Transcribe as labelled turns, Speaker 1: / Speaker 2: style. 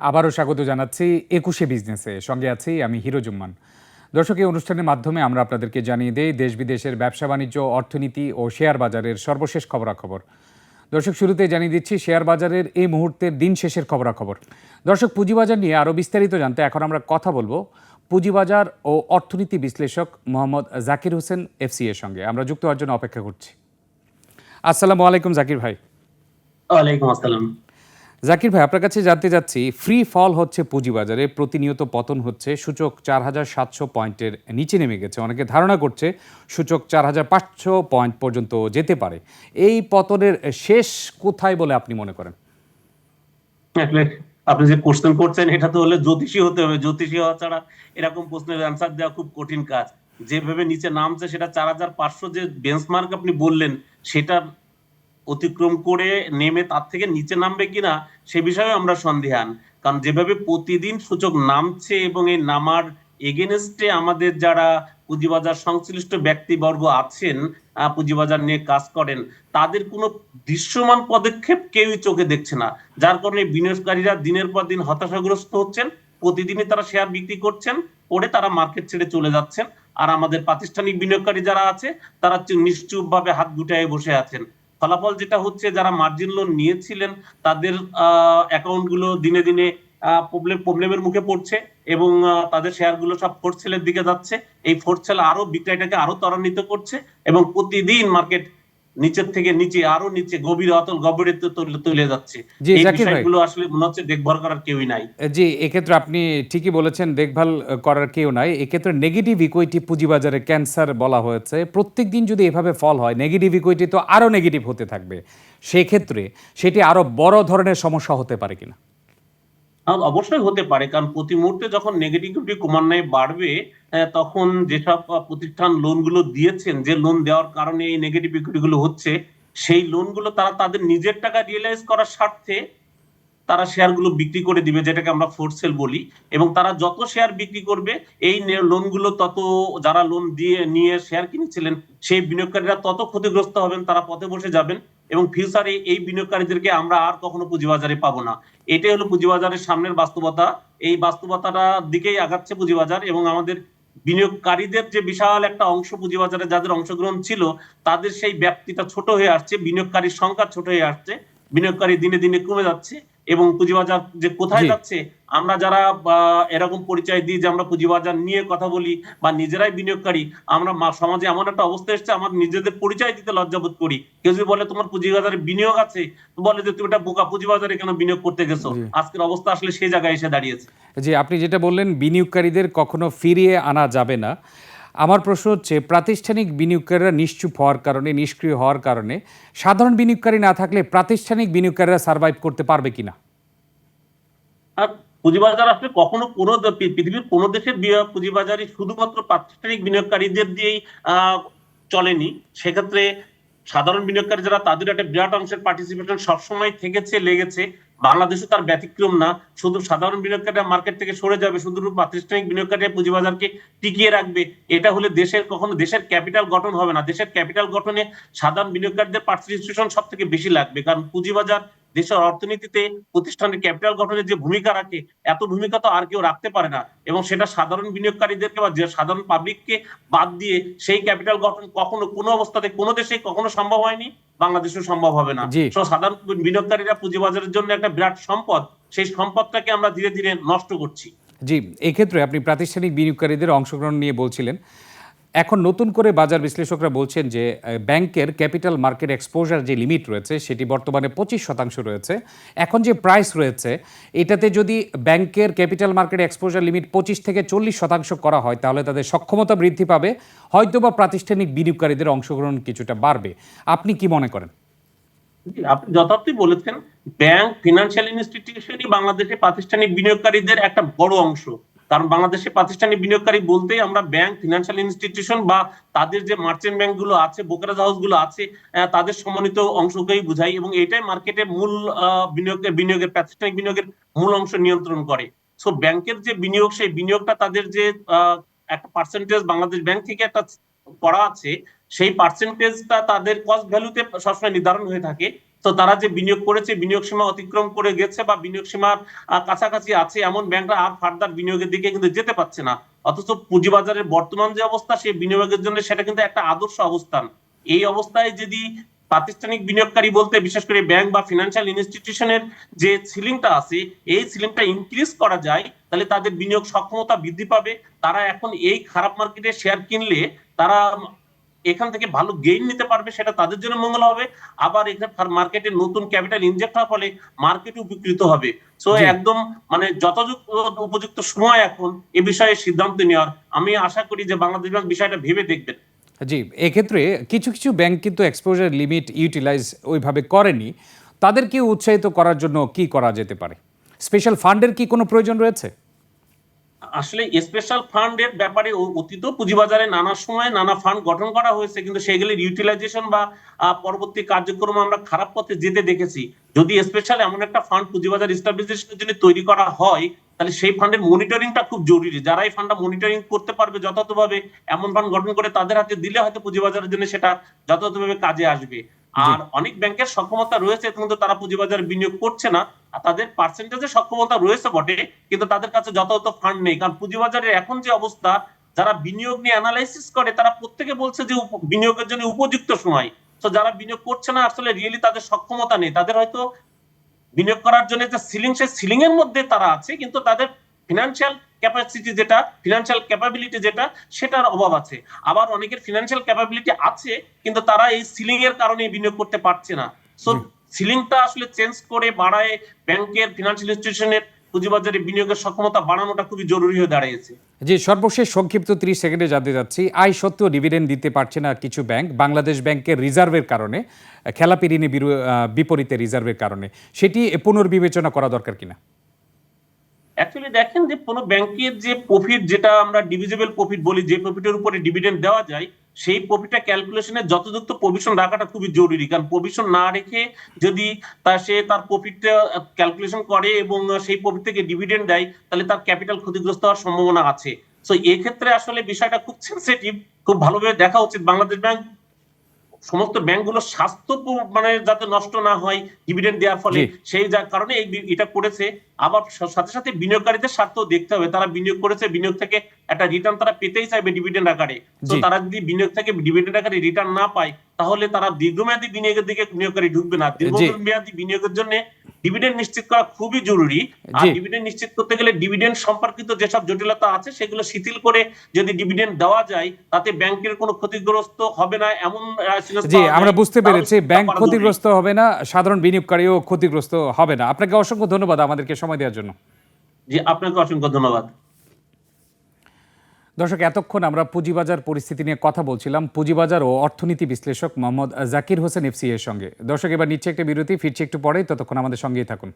Speaker 1: আবারও স্বাগত জানাচ্ছি একুশে বিজনেসে। সঙ্গে আছি আমি হিরো জুম্মান। দর্শক, এই অনুষ্ঠানের মাধ্যমে আমরা আপনাদেরকে জানিয়ে দেই, দেশ বিদেশের ব্যবসা, বাণিজ্য, অর্থনীতি ও শেয়ার বাজারের সর্বশেষ খবরাখবর। দর্শক, শুরুতে জানিয়ে দিচ্ছি, শেয়ার বাজারের এই মুহূর্তের দিন শেষের খবরাখবর। দর্শক, পুঁজিবাজার নিয়ে আরও বিস্তারিত জানতে এখন আমরা কথা বলব পুঁজিবাজার ও অর্থনীতি বিশ্লেষক মোহাম্মদ জাকির হোসেন এফসি এর সঙ্গে। আমরা যুক্ত হওয়ার জন্য অপেক্ষা করছি। আসসালামু আলাইকুম জাকির ভাই।
Speaker 2: ওয়ালাইকুম আসসালাম।
Speaker 1: জাকির ভাই, আপনার কাছে জানতে যাচ্ছি ফ্রি ফল হচ্ছে পুঁজিবাজারে, প্রতিনিয়ত পতন হচ্ছে, সূচক চার হাজার সাতশো পয়েন্টের নিচে নেমে গেছে। অনেকে ধারণা করছে সূচক চার হাজার পাঁচশো পয়েন্ট পর্যন্ত যেতে পারে। এই পতনের শেষ কোথায় বলে আপনি মনে করেন?
Speaker 2: আপনি যে কোশ্চেন করছেন, এটা তো হলে জ্যোতিষী হতে হবে। জ্যোতিষী হওয়া ছাড়া এরকম প্রশ্নের অ্যান্সার দেওয়া খুব কঠিন কাজ। যেভাবে নিচে নামছে, সেটা চার হাজার পাঁচশো যে বেঞ্চমার্ক আপনি বললেন সেটা অতিক্রম করে নেমে তার থেকে নিচে নামবে কিনা সে বিষয়ে আমরা সন্দেহান। কারণ যেভাবে প্রতিদিন সূচক নামছে এবং এই নামার এগেনস্টে আমাদের যারা পুঁজিবাজার সংশ্লিষ্ট ব্যক্তিবর্গ আছেন পুঁজিবাজার নিয়ে কাজ করেন, তাদের কোনো দৃশ্যমান পদক্ষেপ কেউই চোখে দেখছে না। যার কারণে বিনিয়োগকারীরা দিনের পর দিন হতাশাগ্রস্ত হচ্ছেন, প্রতিদিনই তারা শেয়ার বিক্রি করছেন করে তারা মার্কেট ছেড়ে চলে যাচ্ছেন। আর আমাদের প্রাতিষ্ঠানিক বিনিয়োগকারী যারা আছে, তারা নিশ্চুপ ভাবে হাত গুটায় বসে আছেন। ফলাফল যেটা হচ্ছে, যারা মার্জিন লোন নিয়েছিলেন, তাদের, আহগুলো দিনে দিনে প্রবলেম প্রবলেমের মুখে পড়ছে এবং তাদের শেয়ারগুলো সব ফোর্থ সেলের দিকে যাচ্ছে। এই ফোর্থ সেল আরও বিক্রয়টাকে আরও ত্বরান্বিত করছে এবং প্রতিদিন মার্কেট নিচের থেকে নিচে আরও নিচে গভীর অতল গভীরে তুলে- যাচ্ছে। এই। বিষয়গুলো আসলে মনে হচ্ছে দেখভাল করার কেউই নাই।
Speaker 1: জি এক্ষেত্রে আপনি ঠিকই বলেছেন দেখভাল করার কেউ নাই। এক্ষেত্রে নেগেটিভ ইকুইটি পুঁজিবাজারে ক্যান্সার বলা হয়েছে। প্রত্যেক দিন যদি এভাবে ফল হয় নেগেটিভ ইকুইটি তো আরও নেগেটিভ হতে থাকবে। সেক্ষেত্রে সেটি আরও বড় ধরনের সমস্যা হতে পারে কিনা?
Speaker 2: হ্যাঁ, অবশ্যই হতে পারে। কারণ প্রতি মুহূর্তে যখন নেগেটিভিটি ক্রমান্বয়ে বাড়বে তখন যেসব প্রতিষ্ঠান লোনগুলো দিয়েছেন যে লোন দেওয়ার কারণে এই নেগেটিভ ইকুইটি গুলো হচ্ছে সেই লোনগুলো তারা তাদের নিজের টাকা রিয়েলাইজ করার স্বার্থে তারা শেয়ারগুলো বিক্রি করে দিবে যেটাকে আমরা ফোর্স সেল বলি। এবং তারা যত শেয়ার বিক্রি করবে এই লোনগুলো তত যারা লোন দিয়ে নিয়ে শেয়ার কিনেছিলেন সেই বিনিয়োগকারীরা তত ক্ষতিগ্রস্ত হবেন তারা পথে বসে যাবেন। এবং ফিউচারে এই বিনিয়োগকারীদেরকে আমরা আর কখনো পুঁজিবাজারে পাবো না। এটাই হলো পুঁজিবাজারের সামনের বাস্তবতা। এই বাস্তবতাটার দিকেই আগাচ্ছে পুঁজিবাজার এবং আমাদের বিনিয়োগকারীদের যে বিশাল একটা অংশ পুঁজিবাজারে যাদের অংশগ্রহণ ছিল, তাদের সেই ব্যাপ্তিটা ছোট হয়ে আসছে, বিনিয়োগকারীর সংখ্যা ছোট হয়ে আসছে, বিনিয়োগকারী দিনে দিনে কমে যাচ্ছে। এবং পুঁজিবাজার যে কোথায় যাচ্ছে আমরা যারা এরকম পরিচয় দিই যে আমরা পুঁজিবাজার নিয়ে কথা বলি বা নিজেরাই বিনিয়োগকারী আমরা সমাজে এমন একটা অবস্থা এসছে আমার নিজেদের পরিচয় দিতে লজ্জাবোধ করি। কেউ যদি বলে তোমার পুঁজিবাজারে বিনিয়োগ আছে বলে যে তুমি একটা বোকা পুঁজিবাজারে কেন বিনিয়োগ করতে গেছো? আজকের অবস্থা আসলে সেই জায়গায় এসে দাঁড়িয়েছে।
Speaker 1: যে আপনি যেটা বললেন বিনিয়োগকারীদের কখনো ফিরিয়ে আনা যাবে না। আমার প্রশ্ন হচ্ছে, প্রাতিষ্ঠানিক বিনিয়োগকারীরা নিশ্চুপ হওয়ার কারণে, নিষ্ক্রিয় হওয়ার কারণে, সাধারণ বিনিয়োগকারী না থাকলে প্রাতিষ্ঠানিক বিনিয়োগকারীরা সার্ভাইভ করতে পারবে কিনা?
Speaker 2: পুঁজিবাজার আসলে কখনো কোনো পৃথিবীর কোনো দেশের পুঁজিবাজারই শুধুমাত্র প্রাতিষ্ঠানিক বিনিয়োগকারীদের দিয়েই চলেনি। সেক্ষেত্রে সাধারণ বিনিয়োগকারী যারা, তাদের একটা বিরাট অংশের পার্টিসিপেশন সবসময় থেকেছে, লেগেছে। বাংলাদেশে তার ব্যতিক্রম না। শুধু সাধারণ বিনিয়োগকারীরা মার্কেট থেকে সরে যাবে, শুধু প্রাতিষ্ঠানিক বিনিয়োগকারীরা পুঁজিবাজারকে টিকিয়ে রাখবে। এটা হলে দেশের কখনো দেশের ক্যাপিটাল গঠন হবে না। দেশের ক্যাপিটাল গঠনে সাধারণ বিনিয়োগকারীদের পার্টিসিপেশন সব থেকে বেশি লাগবে। কারণ পুঁজিবাজার দেশের অর্থনীতিতে প্রতিষ্ঠানের ক্যাপিটাল গঠনে যে ভূমিকা রাখে, এত ভূমিকা তো আর কেউ রাখতে পারে না। এবং সেটা সাধারণ বিনিয়োগকারীদেরকে বা সাধারণ পাবলিককে বাদ দিয়ে সেই ক্যাপিটাল গঠন কখনো কোনো অবস্থাতে কোনো দেশে কখনো সম্ভব হয়নি। বাংলাদেশেও সম্ভব হবে না। তো সাধারণ বিনিয়োগকারীরা পুঁজিবাজারের জন্য একটা বিরাট সম্পদ সেই সম্পদটাকে আমরা ধীরে ধীরে নষ্ট করছি।
Speaker 1: জি এক্ষেত্রে আপনি প্রাতিষ্ঠানিক বিনিয়োগকারীদের অংশগ্রহণ নিয়ে বলছিলেন। এখন নতুন করে বাজার বিশ্লেষকরা বলছেন যে ব্যাংকের ক্যাপিটাল মার্কেট এক্সপোজার যে লিমিট রয়েছে, সেটি বর্তমানে পঁচিশ শতাংশ রয়েছে। এখন যে প্রাইস রয়েছে, এটাতে যদি ব্যাংকের ক্যাপিটাল মার্কেট এক্সপোজার লিমিট পঁচিশ থেকে চল্লিশ শতাংশ করা হয়, তাহলে তাদের সক্ষমতা বৃদ্ধি পাবে। হয়তোবা প্রাতিষ্ঠানিক বিনিয়োগকারীদের অংশগ্রহণ কিছুটা বাড়বে। আপনি কি মনে করেন?
Speaker 2: আপনি যথার্থই বলেছেন, ব্যাংক, ফিনান্সিয়াল ইনস্টিটিউশনই বাংলাদেশে প্রাতিষ্ঠানিক বিনিয়োগকারীদের একটা বড় অংশ। কারণ বাংলাদেশে প্রাতিষ্ঠানিক বিনিয়োগকারী বলতেই আমরা ব্যাংক ফিনান্সিয়াল ইনস্টিটিউশন বা তাদের যে মার্চেন্ট ব্যাংকগুলো আছে ব্রোকারেজ হাউসগুলো আছে তাদের সমন্বিত অংশকেই বুঝাই এবং এটাই মার্কেটের মূল বিনিয়োগের বিনিয়োগের, প্রাতিষ্ঠানিক বিনিয়োগের মূল অংশ নিয়ন্ত্রণ করে। সো ব্যাংকের যে বিনিয়োগ, সেই বিনিয়োগটা তাদের যে একটা পার্সেন্টেজ বাংলাদেশ ব্যাংক থেকে একটা করা আছে, সেই পার্সেন্টেজটা তাদের কস্ট ভ্যালুতে সবসময় নির্ধারণ হয়ে থাকে। তো তারা যে বিনিয়োগ করেছে, বিনিয়োগ সীমা অতিক্রম করে গেছে বা বিনিয়োগ সীমার কাছাকাছি আছে, এমন ব্যাংকরা আর ফার্দার বিনিয়োগের দিকে কিন্তু যেতে পারছে না। অথচ পুঁজিবাজারের বর্তমান যে অবস্থা, সেই বিনিয়োগের জন্য সেটা কিন্তু একটা আদর্শ অবস্থান। এই অবস্থায় যদি প্রাতিষ্ঠানিক বিনিয়োগকারী বলতে, বিশেষ করে ব্যাংক বা ফিনান্সিয়াল ইনস্টিটিউশনের যে সিলিংটা আছে, এই সিলিংটা ইনক্রিজ করা যায়, তাহলে তাদের বিনিয়োগ সক্ষমতা বৃদ্ধি পাবে। তারা এখন এই খারাপ মার্কেটে শেয়ার কিনলে, তারা এখান থেকে ভালো গেইন নিতে পারবে সেটা তাদের জন্য মঙ্গল হবে। আবার এখানে মার্কেটে নতুন ক্যাপিটাল ইনজেক্ট হওয়ার ফলে মার্কেট উপকৃত হবে। সো একদম মানে যথাযথ উপযুক্ত সময় এখন এ বিষয়ে সিদ্ধান্ত নেওয়ার আমি আশা করি যে বাংলাদেশ ব্যাংক বিষয়টা ভেবে দেখবেন।
Speaker 1: জি এক্ষেত্রে কিছু কিছু ব্যাংক কিন্তু এক্সপোজার লিমিট ইউটিলাইজ ওইভাবে করেনি। তাদেরকে উৎসাহিত করার জন্য কি করা যেতে পারে? স্পেশাল ফান্ডের কি কোনো প্রয়োজন রয়েছে?
Speaker 2: আসলে স্পেশাল ফান্ডের ব্যাপারে অতীত পুঁজিবাজারে নানা সময় নানা ফান্ড গঠন করা হয়েছে, কিন্তু সেগুলির ইউটিলাইজেশন বা পরবর্তী কার্যক্রম আমরা খারাপ পথে যেতে দেখেছি। যদি স্পেশাল এমন একটা ফান্ড পুঁজিবাজার স্টাবলিশেশনের জন্য তৈরি করা হয়, তাহলে সেই ফান্ডের মনিটরিংটা খুব জরুরি। যারা এই ফান্ডটা মনিটরিং করতে পারবে যথাযথভাবে, এমন ফান্ড গঠন করে তাদের হাতে দিলে হয়তো পুঁজিবাজারের জন্য সেটা যথাযথভাবে কাজে আসবে। আর অনেক ব্যাংকের সক্ষমতা রয়েছে কিন্তু তারা পুঁজিবাজারে বিনিয়োগ করছে না, আর তাদের পার্সেন্টেজে সক্ষমতা রয়েছে বটে, কিন্তু তাদের কাছে যথাযথ ফান্ড নেই। কারণ পুঁজিবাজারের এখন যে অবস্থা, যারা বিনিয়োগ নিয়ে অ্যানালাইসিস করে, তারা প্রত্যেকে বলছে যে বিনিয়োগের জন্য উপযুক্ত সময়। তো যারা বিনিয়োগ করছে না, আসলে রিয়েলি তাদের সক্ষমতা নেই। তাদের হয়তো বিনিয়োগ করার জন্য যে সিলিং সেই সিলিং এর মধ্যে তারা আছে, কিন্তু তাদের ফিনান্সিয়াল ক্যাপাসিটি যেটা ফিনান্সিয়াল ক্যাপাবিলিটি যেটা সেটার অভাব আছে। আবার অনেকের ফিনান্সিয়াল ক্যাপাবিলিটি আছে কিন্তু তারা এই সিলিং এর কারণে বিনিয়োগ করতে পারছে না। সো সিলিংটা আসলে চেঞ্জ করে বাড়ায় ব্যাংকের ফিনান্সিয়াল ইনস্টিটিউশনের পুঁজিবাজারে বিনিয়োগের সক্ষমতা বাড়ানোটা খুবই জরুরি হয়ে দাঁড়িয়েছে।
Speaker 1: যে সর্বশেষ সংক্ষিপ্ত ত্রিশ সেকেন্ডে জানতে যাচ্ছি আয় সত্ত্বেও ডিভিডেন্ড দিতে পারছে না কিছু ব্যাংক বাংলাদেশ ব্যাংকের রিজার্ভের কারণে খেলাপি ঋণে বিপরীতে রিজার্ভের কারণে। সেটি পুনর্বিবেচনা করা দরকার কিনা?
Speaker 2: অ্যাকচুয়ালি দেখেন যে কোনো ব্যাংকের যে প্রফিট যেটা আমরা ডিভিজিবল প্রফিট বলি, যে প্রফিটের উপরে ডিভিডেন্ড দেওয়া যায়, সেই প্রফিটটা ক্যালকুলেশনে যথাযথ প্রভিশন রাখাটা খুবই জরুরি। কারণ প্রভিশন না রেখে যদি তা সে তার প্রফিটটা ক্যালকুলেশন করে এবং সেই প্রফিট থেকে ডিভিডেন্ড দেয়, তাহলে তার ক্যাপিটাল ক্ষতিগ্রস্ত হওয়ার সম্ভাবনা আছে। সো এক্ষেত্রে আসলে বিষয়টা খুব সেন্সিটিভ খুব ভালোভাবে দেখা উচিত বাংলাদেশ ব্যাংক সমস্ত ব্যাংকগুলো স্বাস্থ্য মানে যাতে নষ্ট না হয় ডিভিডেন্ড দেওয়ার ফলে সেই যার কারণে এই এটা করেছে। আবার সাথে সাথে বিনিয়োগকারীদের স্বার্থ দেখতে হবে। তারা বিনিয়োগ করেছে বিনিয়োগ থেকে একটা রিটার্ন তারা পেতেই চাইবে ডিভিডেন্ড আকারে। তো তারা যদি বিনিয়োগ থেকে ডিভিডেন্ড আকারে রিটার্ন না পায় তাহলে তারা দীর্ঘমেয়াদী বিনিয়োগের দিকে বিনিয়োগকারী ঢুকবে না। দীর্ঘমেয়াদী বিনিয়োগের জন্য ডিভিডেন্ড নিশ্চিত করা খুবই জরুরি। আর ডিভিডেন্ড নিশ্চিত করতে গেলে ডিভিডেন্ড সম্পর্কিত যেসব জটিলতা আছে সেগুলো শিথিল করে যদি ডিভিডেন্ড দেওয়া যায় তাতে ব্যাংকের কোনো ক্ষতিগ্রস্ত হবে না এমন
Speaker 1: জি আমরা বুঝতে পেরেছি ব্যাংক ক্ষতিগ্রস্ত হবে না সাধারণ বিনিয়োগকারীও ক্ষতিগ্রস্ত হবে না। আপনাকে অসংখ্য ধন্যবাদ আমাদেরকে সময় দেওয়ার জন্য।
Speaker 2: জি আপনাকে অসংখ্য ধন্যবাদ।
Speaker 1: দর্শক, এতক্ষণ আমরা পুঁজিবাজার পরিস্থিতি নিয়ে কথা বলছিলাম। পুঁজিবাজার ও অর্থনীতি বিশ্লেষক মোহাম্মদ জাকির হোসেন এফসি এর সঙ্গে। দর্শক, এবার নিচ্ছে একটা বিরতি, ফিরছে একটু পরেই। ততক্ষণ আমাদের সঙ্গেই থাকুন।